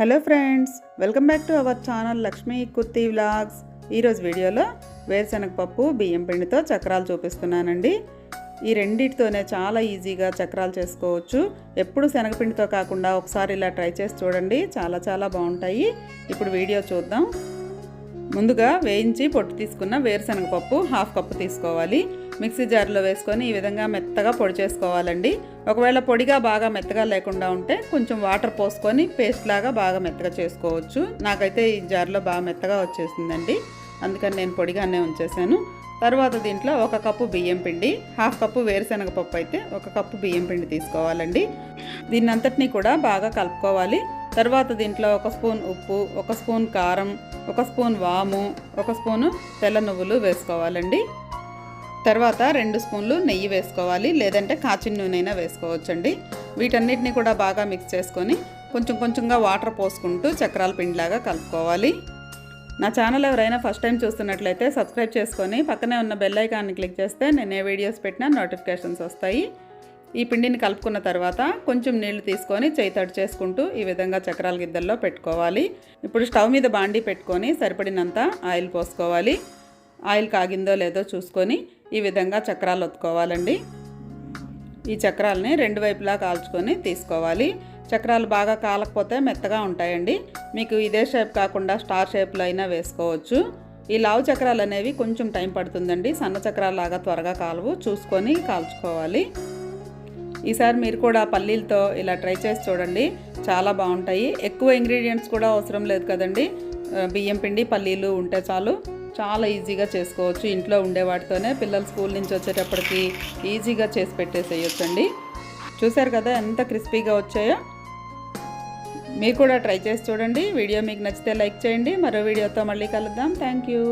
Hello friends welcome back to our channel Lakshmi Kurti vlogs. ఈరోజు వీడియోలో వేరుశనగ పప్పు బియ్యం పిండితో చక్రాలు చూపిస్తున్నానండి. ఈ రెండిటితోనే చాలా ఈజీగా చక్రాలు చేసుకోవచ్చు. ఎప్పుడు శనగపిండితో కాకుండా ఒకసారి ఇలా ట్రై చేసి చూడండి చాలా చాలా బాగుంటాయి. ఇప్పుడు వీడియో చూద్దాం. ముందుగా వేయించి పొట్టు తీసుకున్న వేరుశనగ పప్పు హాఫ్ కప్పు తీసుకోవాలి. మిక్సీ జార్లో వేసుకొని ఈ విధంగా మెత్తగా పొడి చేసుకోవాలండి. ఒకవేళ పొడిగా బాగా మెత్తగా లేకుండా ఉంటే కొంచెం వాటర్ పోసుకొని పేస్ట్ లాగా బాగా మెత్తగా చేసుకోవచ్చు. నాకైతే ఈ జార్లో బాగా మెత్తగా వచ్చేసిందండి. అందుకని నేను పొడిగానే ఉంచేసాను. తర్వాత దీంట్లో ఒక కప్పు బియ్యం పిండి హాఫ్ కప్పు వేరుశనగ పప్పు అయితే ఒక కప్పు బియ్యం పిండి తీసుకోవాలండి. దీన్ని అంతటినీ కూడా బాగా కలుపుకోవాలి. తర్వాత దీంట్లో ఒక స్పూన్ ఉప్పు ఒక స్పూన్ కారం ఒక స్పూన్ వాము ఒక స్పూను తెల్ల నువ్వులు వేసుకోవాలండి. తర్వాత రెండు స్పూన్లు నెయ్యి వేసుకోవాలి లేదంటే కాచిన నూనె వేసుకోవచ్చండి. వీటన్నిటిని కూడా బాగా మిక్స్ చేసుకొని కొంచెం కొంచెంగా వాటర్ పోసుకుంటూ చక్రాల పిండిలాగా కలుపుకోవాలి. నా ఛానల్ ఎవరైనా ఫస్ట్ టైం చూస్తున్నట్లయితే సబ్స్క్రైబ్ చేసుకొని పక్కనే ఉన్న బెల్ ఐకాన్ని క్లిక్ చేస్తే నేను ఏ వీడియోస్ పెట్టినా నోటిఫికేషన్స్ వస్తాయి. ఈ పిండిని కలుపుకున్న తర్వాత కొంచెం నీళ్ళు తీసుకొని చేయి తడి చేసుకుంటూ ఈ విధంగా చక్రాల గిద్దల్లో పెట్టుకోవాలి. ఇప్పుడు స్టవ్ మీద బాండీ పెట్టుకొని సరిపడినంత ఆయిల్ పోసుకోవాలి. ఆయిల్ కాగిందో లేదో చూసుకొని ఈ విధంగా చక్రాలు ఒత్తుకోవాలండి. ఈ చక్రాలని రెండు వైపులా కాల్చుకొని తీసుకోవాలి. చక్రాలు బాగా కాలకపోతే మెత్తగా ఉంటాయండి. మీకు ఇదే షేప్ కాకుండా స్టార్ షేప్లో అయినా వేసుకోవచ్చు. ఈ లావు చక్రాలు అనేవి కొంచెం టైం పడుతుందండి. సన్న చక్రాలు లాగా త్వరగా కాలవు. చూసుకొని కాల్చుకోవాలి. ఈసారి మీరు కూడా పల్లీలతో ఇలా ట్రై చేసి చూడండి. చాలా బాగుంటాయి. ఎక్కువ ఇంగ్రీడియంట్స్ కూడా అవసరం లేదు కదండి. బియ్యం పిండి పల్లీలు ఉంటే చాలు. చాలా ఈజీగా చేసుకోవచ్చు. ఇంట్లో ఉండే వాటితోనే పిల్లలు స్కూల్ నుంచి వచ్చేటప్పటికి ఈజీగా చేసి పెట్టేసేయచ్చండి. చూసారు కదా ఎంత క్రిస్పీగా వచ్చాయో? మీరు కూడా ట్రై చేసి చూడండి. వీడియో మీకు నచ్చితే లైక్ చేయండి. మరో వీడియోతో మళ్ళీ కలుద్దాం. Thank you.